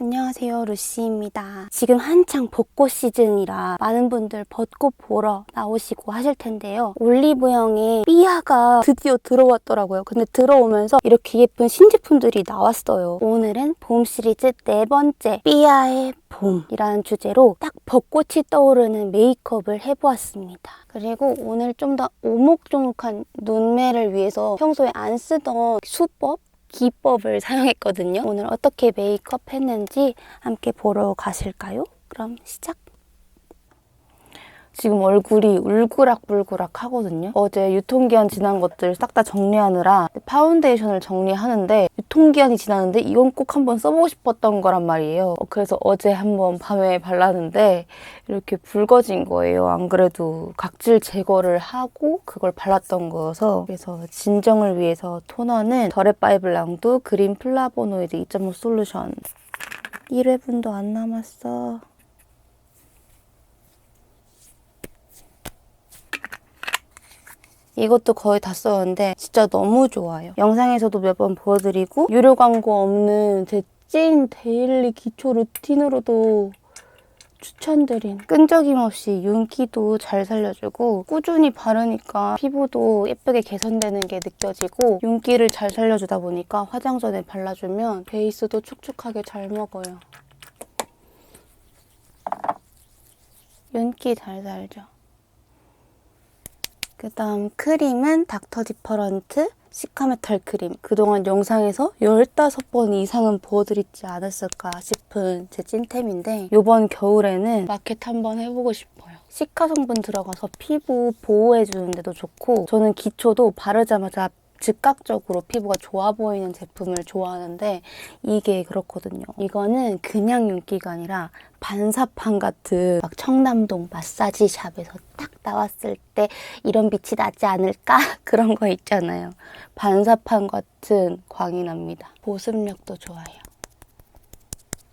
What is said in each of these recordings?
안녕하세요 루시입니다. 지금 한창 벚꽃 시즌이라 많은 분들 벚꽃 보러 나오시고 하실 텐데요. 올리브영에 삐아가 드디어 들어왔더라고요. 근데 들어오면서 이렇게 예쁜 신제품들이 나왔어요. 오늘은 봄 시리즈 네 번째 삐아의 봄이라는 주제로 딱 벚꽃이 떠오르는 메이크업을 해보았습니다. 그리고 오늘 좀 더 오목조목한 눈매를 위해서 평소에 안 쓰던 수법 기법을 사용했거든요. 오늘 어떻게 메이크업 했는지 함께 보러 가실까요? 그럼 시작! 지금 얼굴이 울그락불그락 하거든요. 어제 유통기한 지난 것들 싹 다 정리하느라 파운데이션을 정리하는데 유통기한이 지났는데 이건 꼭 한번 써보고 싶었던 거란 말이에요. 어, 그래서 어제 한번 밤에 발랐는데 이렇게 붉어진 거예요. 안 그래도 각질 제거를 하고 그걸 발랐던 거여서 그래서 진정을 위해서 토너는 더레파이블랑도 그린 플라보노이드 2.5 솔루션 1회분도 안 남았어. 이것도 거의 다 썼는데 진짜 너무 좋아요. 영상에서도 몇 번 보여드리고 유료 광고 없는 제 찐 데일리 기초 루틴으로도 추천드린 끈적임 없이 윤기도 잘 살려주고 꾸준히 바르니까 피부도 예쁘게 개선되는 게 느껴지고 윤기를 잘 살려주다 보니까 화장 전에 발라주면 베이스도 촉촉하게 잘 먹어요. 윤기 잘 살죠. 그 다음 크림은 닥터 디퍼런트 시카메탈 크림. 그동안 영상에서 15번 이상은 보여드리지 않았을까 싶은 제 찐템인데 이번 겨울에는 마켓 한번 해보고 싶어요. 시카 성분 들어가서 피부 보호해주는 데도 좋고 저는 기초도 바르자마자 즉각적으로 피부가 좋아 보이는 제품을 좋아하는데 이게 그렇거든요. 이거는 그냥 윤기가 아니라 반사판 같은 막 청담동 마사지 샵에서 딱 나왔을 때 이런 빛이 나지 않을까? 그런 거 있잖아요. 반사판 같은 광이 납니다. 보습력도 좋아요.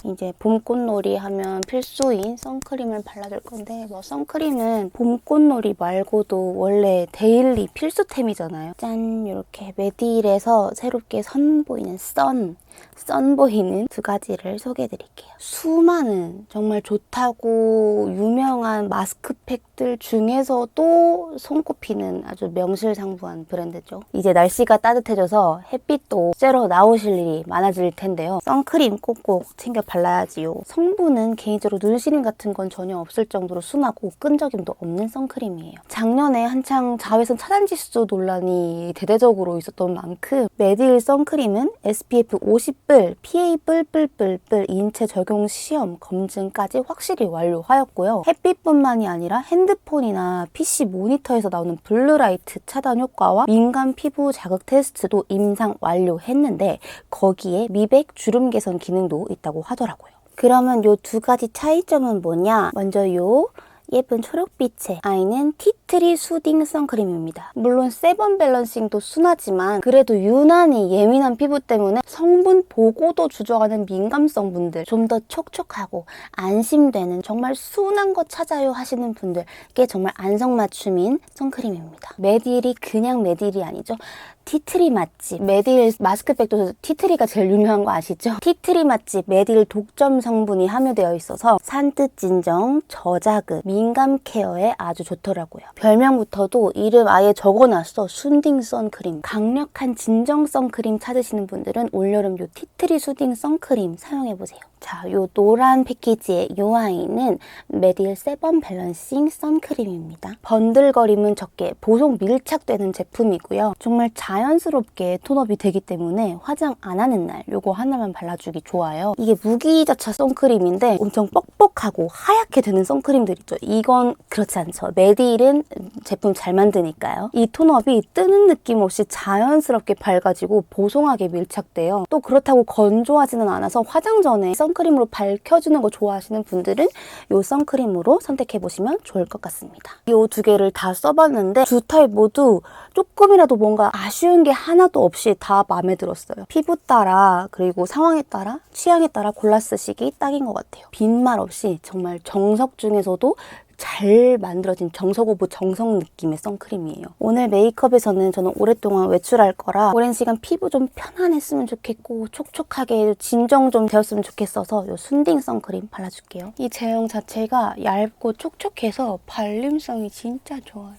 이제 봄꽃놀이 하면 필수인 선크림을 발라줄 건데 뭐 선크림은 봄꽃놀이 말고도 원래 데일리 필수템이잖아요. 짠 이렇게 메디일에서 새롭게 선보이는 선, 선보이는 두 가지를 소개해 드릴게요. 수많은 정말 좋다고 유명한 마스크팩들 중에서도 손꼽히는 아주 명실상부한 브랜드죠. 이제 날씨가 따뜻해져서 햇빛도 쐬러 나오실 일이 많아질 텐데요. 선크림 꼭꼭 챙겨 발라야지요. 성분은 개인적으로 눈시림 같은 건 전혀 없을 정도로 순하고 끈적임도 없는 선크림이에요. 작년에 한창 자외선 차단 지수 논란이 대대적으로 있었던 만큼 메디일 선크림은 SPF 50 뿔, PA 뿔뿔뿔뿔 인체 적용 시험 검증까지 확실히 완료하였고요. 햇빛뿐만이 아니라 핸드폰이나 PC 모니터에서 나오는 블루라이트 차단 효과와 민감 피부 자극 테스트도 임상 완료했는데 거기에 미백 주름 개선 기능도 있다고 하더라고요. 그러면 요 두 가지 차이점은 뭐냐? 먼저 요 예쁜 초록빛의 아이는 티 트리 수딩 선크림입니다. 물론 세번 밸런싱도 순하지만 그래도 유난히 예민한 피부 때문에 성분 보고도 주저하는 민감성 분들 좀 더 촉촉하고 안심되는 정말 순한 거 찾아요 하시는 분들께 정말 안성맞춤인 선크림입니다. 메디일이 그냥 메디일이 아니죠. 티트리 맛집 메딜 마스크팩도 티트리가 제일 유명한 거 아시죠? 티트리 맛집 메딜 독점 성분이 함유되어 있어서 산뜻 진정, 저자극, 민감 케어에 아주 좋더라고요. 별명부터도 이름 아예 적어놨어. 순딩 선크림. 강력한 진정 선크림 찾으시는 분들은 올여름 요 티트리 수딩 선크림 사용해보세요. 자, 요 노란 패키지의 요 아이는 메딜 세번 밸런싱 선크림입니다. 번들거림은 적게 보송 밀착되는 제품이고요. 정말 자연스럽게 톤업이 되기 때문에 화장 안 하는 날 요거 하나만 발라주기 좋아요. 이게 무기자차 선크림인데 엄청 뻑뻑하고 하얗게 되는 선크림들 있죠. 이건 그렇지 않죠. 메딜은 제품 잘 만드니까요. 이 톤업이 뜨는 느낌 없이 자연스럽게 밝아지고 보송하게 밀착돼요. 또 그렇다고 건조하지는 않아서 화장 전에 선크림으로 밝혀주는 거 좋아하시는 분들은 이 선크림으로 선택해보시면 좋을 것 같습니다. 이 두 개를 다 써봤는데 두 타입 모두 조금이라도 뭔가 아쉬운 게 하나도 없이 다 마음에 들었어요. 피부 따라 그리고 상황에 따라 취향에 따라 골라 쓰시기 딱인 것 같아요. 빈말 없이 정말 정석 중에서도 잘 만들어진 정석오브 정석 느낌의 선크림이에요. 오늘 메이크업에서는 저는 오랫동안 외출할 거라 오랜 시간 피부 좀 편안했으면 좋겠고 촉촉하게 진정 좀 되었으면 좋겠어서 이 순딩 선크림 발라줄게요. 이 제형 자체가 얇고 촉촉해서 발림성이 진짜 좋아요.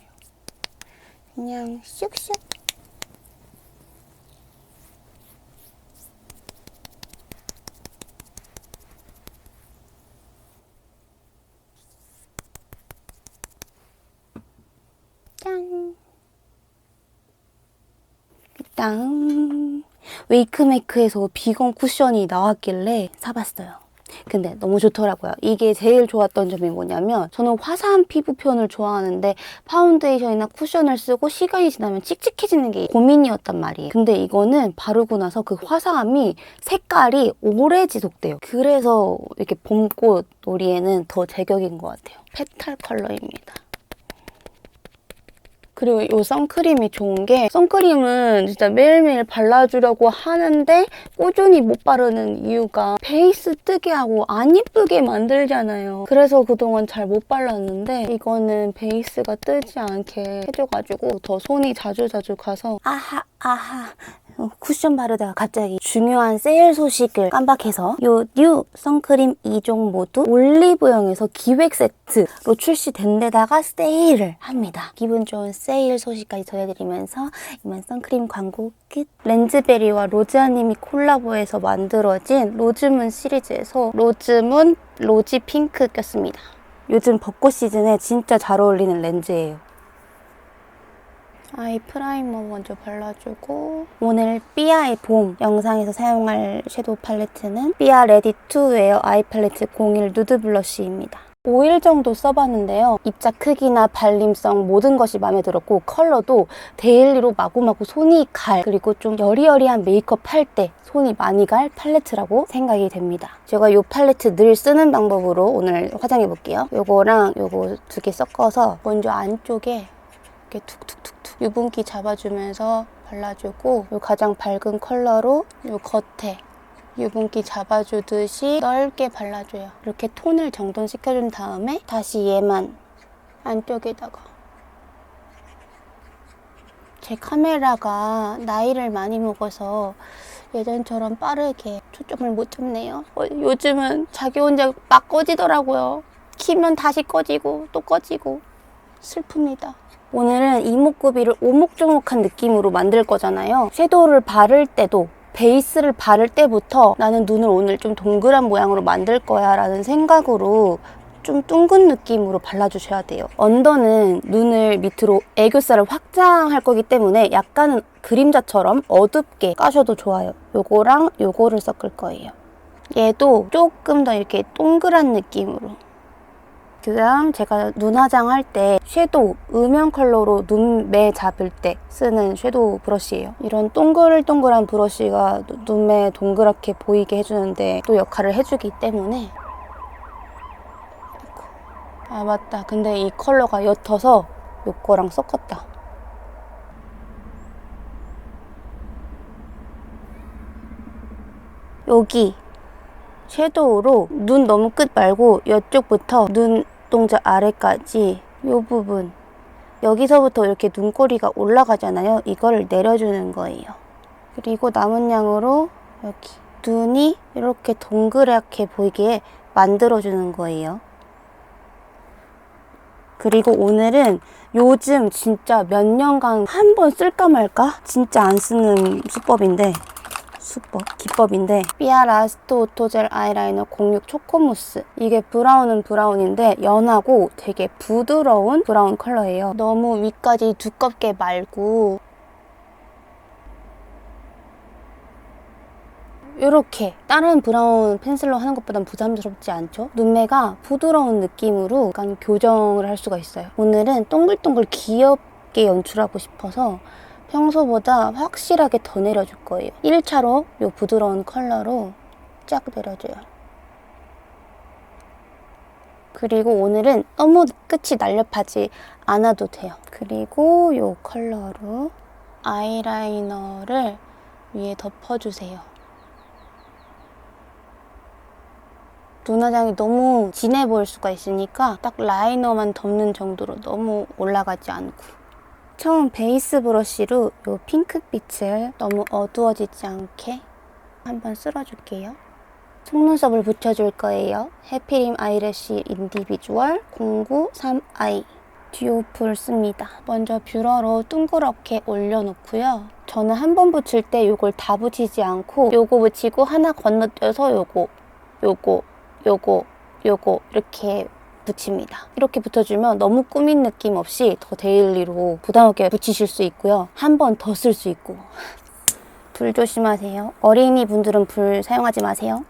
그냥 슉슉 다음 웨이크메이크에서 비건 쿠션이 나왔길래 사봤어요. 근데 너무 좋더라고요. 이게 제일 좋았던 점이 뭐냐면 저는 화사한 피부 표현을 좋아하는데 파운데이션이나 쿠션을 쓰고 시간이 지나면 칙칙해지는 게 고민이었단 말이에요. 근데 이거는 바르고 나서 그 화사함이 색깔이 오래 지속돼요. 그래서 이렇게 봄꽃 놀이에는 더 제격인 것 같아요. 페탈 컬러입니다. 그리고 이 선크림이 좋은 게 선크림은 진짜 매일매일 발라주려고 하는데 꾸준히 못 바르는 이유가 베이스 뜨게 하고 안 이쁘게 만들잖아요. 그래서 그동안 잘 못 발랐는데 이거는 베이스가 뜨지 않게 해줘가지고 더 손이 자주자주 가서 아하 아하 어, 쿠션 바르다가 갑자기 중요한 세일 소식을 깜빡해서 요 뉴 선크림 2종 모두 올리브영에서 기획 세트로 출시된 데다가 세일을 합니다. 기분 좋은 세일 소식까지 전해드리면서 이만 선크림 광고 끝. 렌즈베리와 로즈아님이 콜라보해서 만들어진 로즈문 시리즈에서 로즈문 로지 핑크 꼈습니다. 요즘 벚꽃 시즌에 진짜 잘 어울리는 렌즈예요. 아이 프라이머 먼저 발라주고 오늘 삐아의 봄 영상에서 사용할 섀도우 팔레트는 삐아 레디 투 웨어 아이 팔레트 01 누드 블러쉬입니다. 5일 정도 써봤는데요. 입자 크기나 발림성 모든 것이 마음에 들었고 컬러도 데일리로 마구마구 손이 갈 그리고 좀 여리여리한 메이크업 할 때 손이 많이 갈 팔레트라고 생각이 됩니다. 제가 이 팔레트 늘 쓰는 방법으로 오늘 화장해 볼게요. 요거랑 요거 두 개 섞어서 먼저 안쪽에 이렇게 툭툭툭툭 유분기 잡아주면서 발라주고 요 가장 밝은 컬러로 요 겉에 유분기 잡아주듯이 넓게 발라줘요. 이렇게 톤을 정돈시켜준 다음에 다시 얘만 안쪽에다가 제 카메라가 나이를 많이 먹어서 예전처럼 빠르게 초점을 못 잡네요. 어, 요즘은 자기 혼자 막 꺼지더라고요. 키면 다시 꺼지고 또 꺼지고 슬픕니다. 오늘은 이목구비를 오목조목한 느낌으로 만들 거잖아요. 섀도우를 바를 때도 베이스를 바를 때부터 나는 눈을 오늘 좀 동그란 모양으로 만들 거야 라는 생각으로 좀 둥근 느낌으로 발라주셔야 돼요. 언더는 눈을 밑으로 애교살을 확장할 거기 때문에 약간은 그림자처럼 어둡게 까셔도 좋아요. 요거랑 요거를 섞을 거예요. 얘도 조금 더 이렇게 동그란 느낌으로 그다음 제가 눈 화장 할 때 섀도우 음영 컬러로 눈매 잡을 때 쓰는 섀도우 브러쉬예요. 이런 동글동글한 브러쉬가 눈매 동그랗게 보이게 해주는데 또 역할을 해주기 때문에 아 맞다. 근데 이 컬러가 옅어서 요거랑 섞었다. 여기 섀도우로 눈 너무 끝 말고 이쪽부터 눈 동자 아래까지 이 부분 여기서부터 이렇게 눈꼬리가 올라가잖아요. 이거를 내려주는 거예요. 그리고 남은 양으로 여기 눈이 이렇게 동그랗게 보이게 만들어주는 거예요. 그리고 오늘은 요즘 진짜 몇 년간 한 번 쓸까 말까? 진짜 안 쓰는 수법인데 수법, 기법인데 삐아 라스트 오토젤 아이라이너 06 초코무스 이게 브라운은 브라운인데 연하고 되게 부드러운 브라운 컬러예요. 너무 위까지 두껍게 말고 이렇게 다른 브라운 펜슬로 하는 것보단 부담스럽지 않죠? 눈매가 부드러운 느낌으로 약간 교정을 할 수가 있어요. 오늘은 동글동글 귀엽게 연출하고 싶어서 평소보다 확실하게 더 내려줄 거예요. 1차로 이 부드러운 컬러로 쫙 내려줘요. 그리고 오늘은 너무 끝이 날렵하지 않아도 돼요. 그리고 이 컬러로 아이라이너를 위에 덮어주세요. 눈화장이 너무 진해 보일 수가 있으니까 딱 라이너만 덮는 정도로 너무 올라가지 않고 처음 베이스 브러쉬로 이 핑크빛을 너무 어두워지지 않게 한번 쓸어줄게요. 속눈썹을 붙여줄 거예요. 해피림 아이래쉬 인디비주얼 093i 듀오프를 씁니다. 먼저 뷰러로 둥그렇게 올려놓고요. 저는 한 번 붙일 때 이걸 다 붙이지 않고 요거 붙이고 하나 건너뛰어서 요거, 요거, 요거, 요거 이렇게 붙입니다. 이렇게 붙여주면 너무 꾸민 느낌 없이 더 데일리로 부담 없게 붙이실 수 있고요. 한 번 더 쓸 수 있고. 불 조심하세요. 어린이 분들은 불 사용하지 마세요.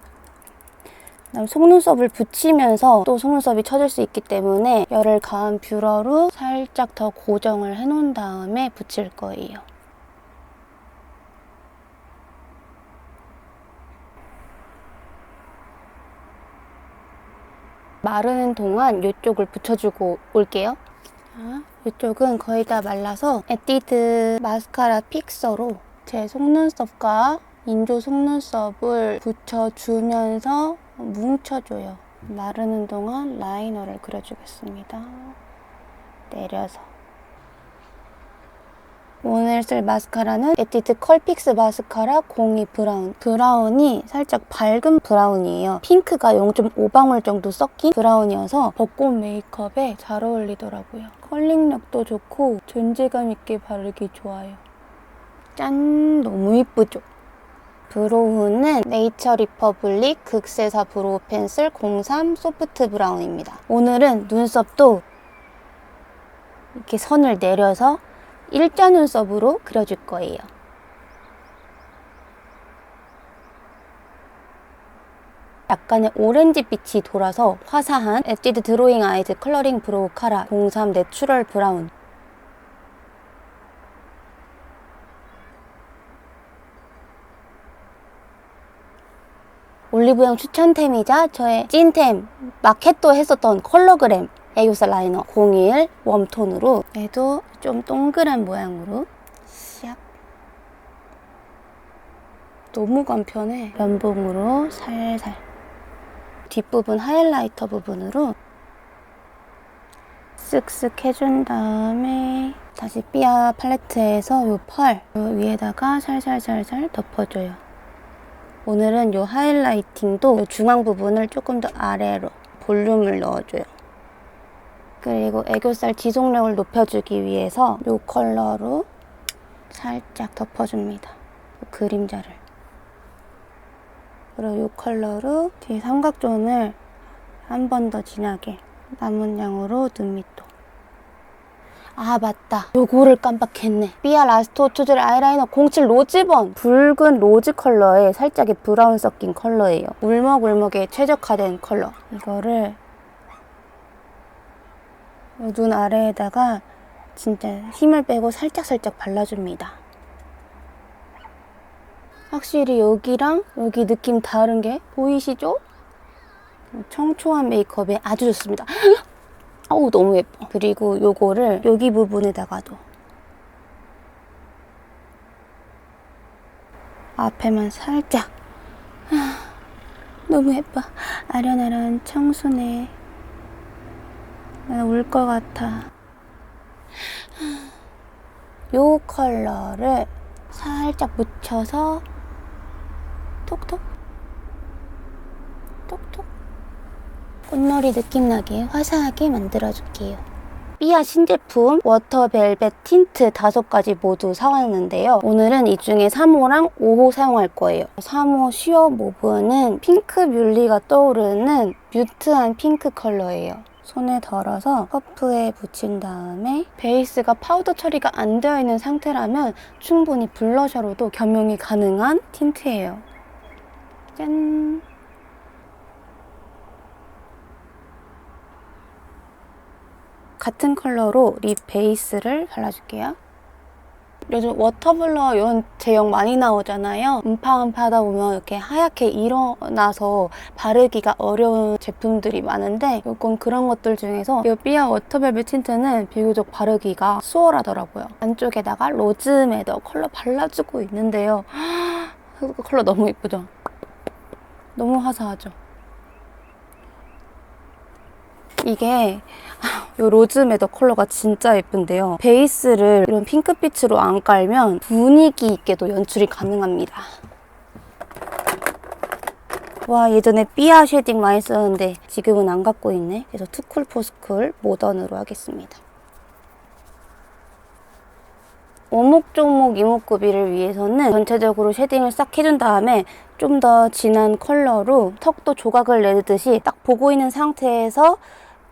그다음 속눈썹을 붙이면서 또 속눈썹이 처질 수 있기 때문에 열을 가한 뷰러로 살짝 더 고정을 해놓은 다음에 붙일 거예요. 마르는 동안 이쪽을 붙여주고 올게요. 자, 이쪽은 거의 다 말라서 에뛰드 마스카라 픽서로 제 속눈썹과 인조 속눈썹을 붙여주면서 뭉쳐줘요. 마르는 동안 라이너를 그려주겠습니다. 내려서. 오늘 쓸 마스카라는 에뛰드 컬픽스 마스카라 02 브라운. 브라운이 살짝 밝은 브라운이에요. 핑크가 0.5방울 정도 섞인 브라운이어서 벚꽃 메이크업에 잘 어울리더라고요. 컬링력도 좋고 존재감 있게 바르기 좋아요. 짠! 너무 이쁘죠? 브로우는 네이처 리퍼블릭 극세사 브로우 펜슬 03 소프트 브라운입니다. 오늘은 눈썹도 이렇게 선을 내려서 일자 눈썹으로 그려줄 거예요. 약간의 오렌지 빛이 돌아서 화사한 에뛰드 드로잉 아이즈 컬러링 브로우 카라 03 내추럴 브라운 올리브영 추천템이자 저의 찐템 마켓도 했었던 컬러그램 애교살 라이너 01 웜톤으로 얘도 좀 동그란 모양으로 샥 너무 간편해. 면봉으로 살살. 뒷부분 하이라이터 부분으로 쓱쓱 해준 다음에 다시 삐아 팔레트에서 요 펄 위에다가 살살살살 덮어줘요. 오늘은 이 하이라이팅도 요 중앙 부분을 조금 더 아래로 볼륨을 넣어줘요. 그리고 애교살 지속력을 높여주기 위해서 이 컬러로 살짝 덮어줍니다. 요 그림자를. 그리고 이 컬러로 뒤에 삼각존을 한 번 더 진하게 남은 양으로 눈 밑도. 아 맞다 요거를 깜빡했네 삐아 라스트 오투젤 아이라이너 07 로즈번 붉은 로즈 컬러에 살짝의 브라운 섞인 컬러예요 울먹울먹에 최적화된 컬러 이거를 요 눈 아래에다가 진짜 힘을 빼고 살짝살짝 발라줍니다 확실히 여기랑 여기 느낌 다른 게 보이시죠? 청초한 메이크업에 아주 좋습니다 어우 너무 예뻐. 그리고 요거를 여기 부분에다가도 앞에만 살짝 아, 너무 예뻐. 아련아련 청순해. 나울것 같아. 요 컬러를 살짝 묻혀서 톡톡 톡톡 꽃놀이 느낌 나게 화사하게 만들어줄게요. 삐아 신제품 워터벨벳 틴트 다섯 가지 모두 사왔는데요. 오늘은 이 중에 3호랑 5호 사용할 거예요. 3호 쉬어 모브는 핑크 뮬리가 떠오르는 뮤트한 핑크 컬러예요. 손에 덜어서 퍼프에 붙인 다음에 베이스가 파우더 처리가 안 되어 있는 상태라면 충분히 블러셔로도 겸용이 가능한 틴트예요. 짠! 같은 컬러로 립 베이스를 발라줄게요. 요즘 워터블러 이런 제형 많이 나오잖아요. 음파음파 하다 보면 이렇게 하얗게 일어나서 바르기가 어려운 제품들이 많은데 이건 그런 것들 중에서 이 삐아 워터벨벳 틴트는 비교적 바르기가 수월하더라고요. 안쪽에다가 로즈메더 컬러 발라주고 있는데요. 그 컬러 너무 예쁘죠? 너무 화사하죠? 이게 이 로즈메더 컬러가 진짜 예쁜데요. 베이스를 이런 핑크빛으로 안 깔면 분위기 있게도 연출이 가능합니다. 와 예전에 삐아 쉐딩 많이 썼는데 지금은 안 갖고 있네. 그래서 투쿨 포스쿨 모던으로 하겠습니다. 오목조목 이목구비를 위해서는 전체적으로 쉐딩을 싹 해준 다음에 좀 더 진한 컬러로 턱도 조각을 내듯이 딱 보고 있는 상태에서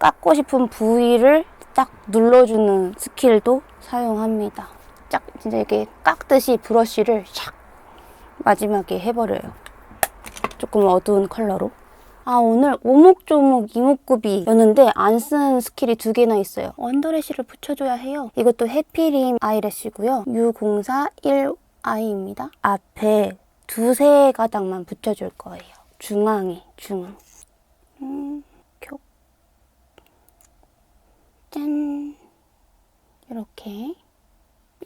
깎고 싶은 부위를 딱 눌러주는 스킬도 사용합니다. 짝 진짜 이렇게 깎듯이 브러쉬를 샥 마지막에 해버려요. 조금 어두운 컬러로. 아 오늘 오목조목 이목구비였는데 안 쓴 스킬이 두 개나 있어요. 언더래쉬를 붙여줘야 해요. 이것도 해피림 아이래쉬고요. U041I입니다. 앞에 두세 가닥만 붙여줄 거예요. 중앙에 중앙. 음, 교. 짠. 이렇게.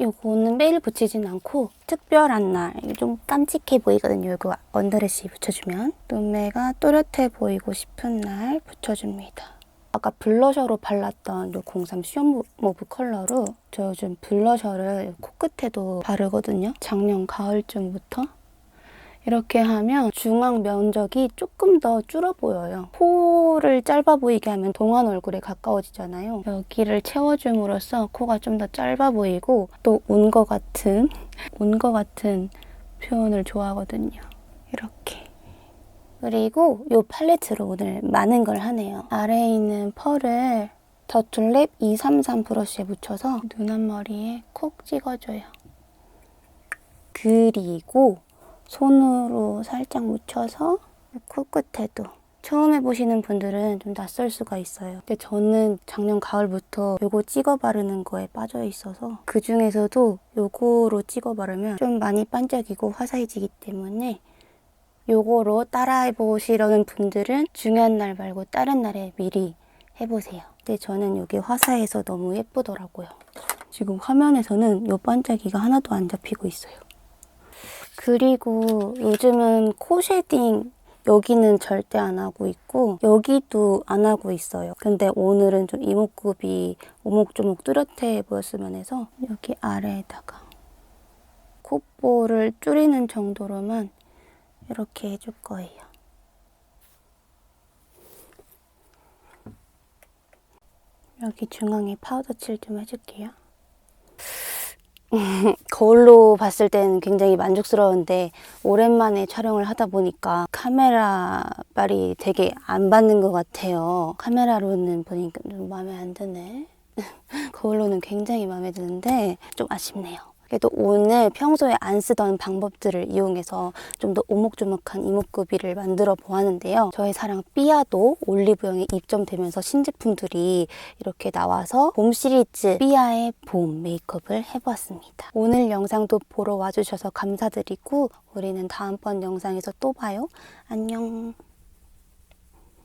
요거는 매일 붙이진 않고 특별한 날, 좀 깜찍해 보이거든요. 이거 언더래쉬 붙여주면. 눈매가 또렷해 보이고 싶은 날 붙여줍니다. 아까 블러셔로 발랐던 요 03 시온 모브 컬러로 저 요즘 블러셔를 코끝에도 바르거든요. 작년 가을쯤부터. 이렇게 하면 중앙 면적이 조금 더 줄어 보여요. 코를 짧아 보이게 하면 동안 얼굴에 가까워지잖아요. 여기를 채워줌으로써 코가 좀 더 짧아 보이고 또 온 것 같은 온 것 같은 표현을 좋아하거든요. 이렇게. 그리고 이 팔레트로 오늘 많은 걸 하네요. 아래에 있는 펄을 더툴랩 233 브러쉬에 묻혀서 눈 앞머리에 콕 찍어줘요. 그리고 손으로 살짝 묻혀서 코끝에도 처음 해보시는 분들은 좀 낯설 수가 있어요. 근데 저는 작년 가을부터 요거 찍어 바르는 거에 빠져 있어서 그 중에서도 요거로 찍어 바르면 좀 많이 반짝이고 화사해지기 때문에 요거로 따라해 보시려는 분들은 중요한 날 말고 다른 날에 미리 해보세요. 근데 저는 여기 화사해서 너무 예쁘더라고요. 지금 화면에서는 요 반짝이가 하나도 안 잡히고 있어요. 그리고 요즘은 코 쉐딩 여기는 절대 안 하고 있고 여기도 안 하고 있어요. 근데 오늘은 좀 이목구비 오목조목 뚜렷해 보였으면 해서 여기 아래에다가 콧볼을 줄이는 정도로만 이렇게 해줄 거예요. 여기 중앙에 파우더 칠 좀 해줄게요. 거울로 봤을 때는 굉장히 만족스러운데 오랜만에 촬영을 하다 보니까 카메라 빨이 되게 안 받는 것 같아요. 카메라로는 보니까 좀 마음에 안 드네. 거울로는 굉장히 마음에 드는데 좀 아쉽네요. 그래도 오늘 평소에 안 쓰던 방법들을 이용해서 좀 더 오목조목한 이목구비를 만들어 보았는데요. 저의 사랑 삐아도 올리브영에 입점되면서 신제품들이 이렇게 나와서 봄 시리즈 삐아의 봄 메이크업을 해보았습니다. 오늘 영상도 보러 와주셔서 감사드리고 우리는 다음번 영상에서 또 봐요. 안녕.